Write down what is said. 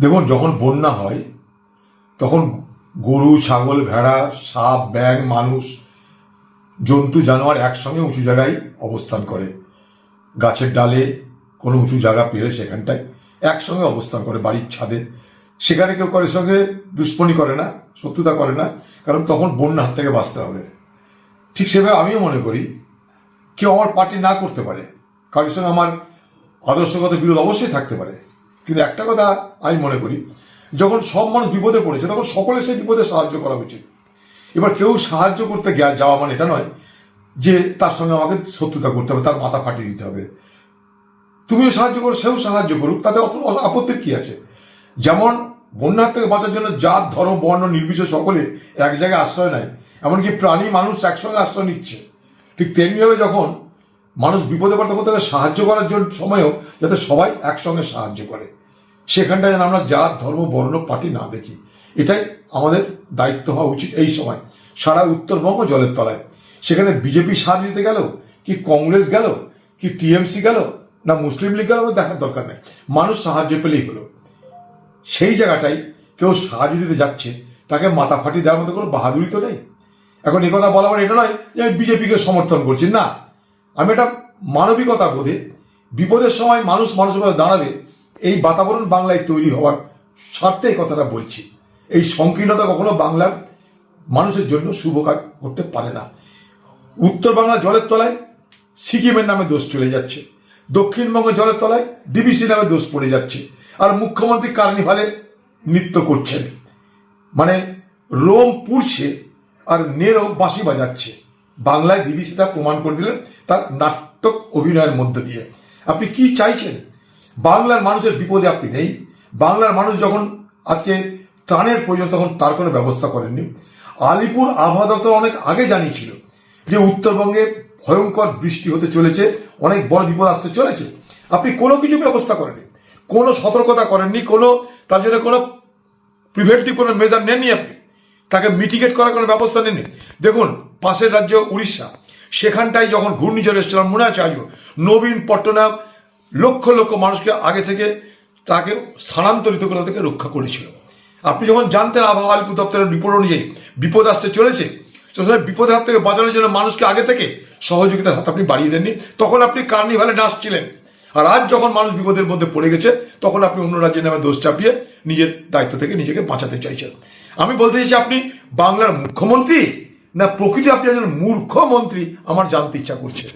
দেখুন, যখন বন্যা হয়, তখন গরু, ছাগল, ভেড়া, সাপ ব্যাং মানুষ, জন্তু, জানোয়ার একসঙ্গে উঁচু জায়গায় অবস্থান করে। গাছের ডালে কোনো উঁচু জায়গা পেলে সেখানটায় একসঙ্গে অবস্থান করে বাড়ির ছাদে। সেখানে কেউ করে সঙ্গে দুশ্মনী করে না, শত্রুতা করে না, কারণ তখন বন্যার থেকে বাঁচতে হবে। ঠিক সেভাবে আমিও মনে করি, কেউ আমার পার্টি না করতে পারে। কারোর সঙ্গে আমার আদর্শগত বিরোধ অবশ্যই থাকতে পারে। কিন্তু একটা কথা আমি মনে করি, যখন সব মানুষ বিপদে পড়েছে, তখন সকলে সেই বিপদে সাহায্য করা উচিত। এবার কেউ সাহায্য করতে যাওয়া মানে এটা নয় যে তার সঙ্গে আমাকে শত্রুতা করতে হবে, তার মাথা ফাটিয়ে দিতে হবে। তুমিও সাহায্য করো, সেও সাহায্য করুক, তাতে আপত্তির কি আছে? যেমন বন্যার থেকে বাঁচার জন্য জাত, ধর্ম, বর্ণ, নির্বিশেষ সকলে এক জায়গায় আশ্রয় নেয়, এমনকি প্রাণী, মানুষ একসঙ্গে আশ্রয় নিচ্ছে। ঠিক তেমনিভাবে যখন মানুষ বিপদে পড়ে তখন তাকে সাহায্য করার জন্য সময়ও যাতে সবাই একসঙ্গে সাহায্য করে। সেখানটায় যেন আমরা জাত, ধর্ম, বর্ণ পার্টি না দেখি। এটাই আমাদের দায়িত্ব হওয়া উচিত এই সময়। সারা উত্তরবঙ্গ জলের তলায়। সেখানে বিজেপি সাহায্য দিতে গেল? কি কংগ্রেস গেল? কি টিএমসি গেল? না মুসলিম লীগ গেল? দেখার দরকার নেই। মানুষ সাহায্য পেলেই হলো। সেই জায়গাটাই কেউ সাহায্য দিতে যাচ্ছে, তাকে মাথা ফাটিয়ে দেওয়ার মতো কোনো বাহাদুরি তো নেই। এখন এই কথা বলা মানে এটা নয় যে আমি বিজেপিকে সমর্থন করছি। না। আমি এটা মানবিকতা বোধে বিপদের সময় মানুষ মানুষের পাশে দাঁড়াবে এই বাতাবরণ বাংলায় তৈরি হওয়ার স্বার্থে এই কথাটা বলছি। এই সংকীর্ণতা কখনো বাংলার মানুষের জন্য শুভ কাজ করতে পারে না। উত্তর বাংলা জলের তলায় সিকিমের নামে দোষ চলে যাচ্ছে। দক্ষিণবঙ্গ জলের তলায় ডিবিসি নামে দোষ পড়ে যাচ্ছে। আর মুখ্যমন্ত্রী কার্নিভালে নৃত্য করছেন। মানে রোম পুড়ছে আর নেরো বাঁশি বাজাচ্ছে। বাংলায় দিদি সেটা প্রমাণ করে দিলেন তার নাটক অভিনয়ের মধ্য দিয়ে। আপনি কি চাইছেন? বাংলার মানুষের বিপদে আপনি নেই। বাংলার মানুষ যখন আজকে ত্রাণের প্রয়োজন তখন তার কোনো ব্যবস্থা করেননি। আলিপুর আবহাওয়া দপ্তর অনেক আগে জানিয়েছিল যে উত্তরবঙ্গে ভয়ঙ্কর বৃষ্টি হতে চলেছে, অনেক বড় বিপদ আসতে চলেছে। আপনি কোনো কিছু ব্যবস্থা করেননি। কোনো সতর্কতা করেননি, কোনো তার জন্য কোনো প্রিভেন্টিভ কোনো মেজার নেননি আপনি? তাকে মিটিগেট করার কোনো ব্যবস্থা নেননি? দেখুন পাশের রাজ্য উড়িষ্যা। সেখানটায় যখন ঘূর্ণিঝড় এসেছিলাম মনে আছে আজও, নবীন পট্টনাম লক্ষ লক্ষ মানুষকে আগে থেকে তাকে স্থানান্তরিত করে তাদেরকে রক্ষা করেছিল। আপনি যখন জানতেন আবহাওয়া আলিপুর দপ্তরের রিপোর্ট অনুযায়ী বিপদ আসতে চলেছে সেই বিপদের হাত থেকে বাঁচানোর জন্য মানুষকে আগে থেকে সহযোগিতার হাত আপনি বাড়িয়ে দেননি। তখন আপনি কার্নিভালে নাচছিলেন আর আজ যখন মানুষ বিপদের মধ্যে পড়ে গেছে, তখন আপনি অন্য রাজ্যের নামে দোষ চাপিয়ে নিজের দায়িত্ব থেকে নিজেকে বাঁচাতে চাইছেন। আমি বলতে চাইছি, আপনি বাংলার মুখ্যমন্ত্রী? না প্রকৃতি আপনি একজন মূর্খ মন্ত্রী আমার জানতে ইচ্ছা করছে।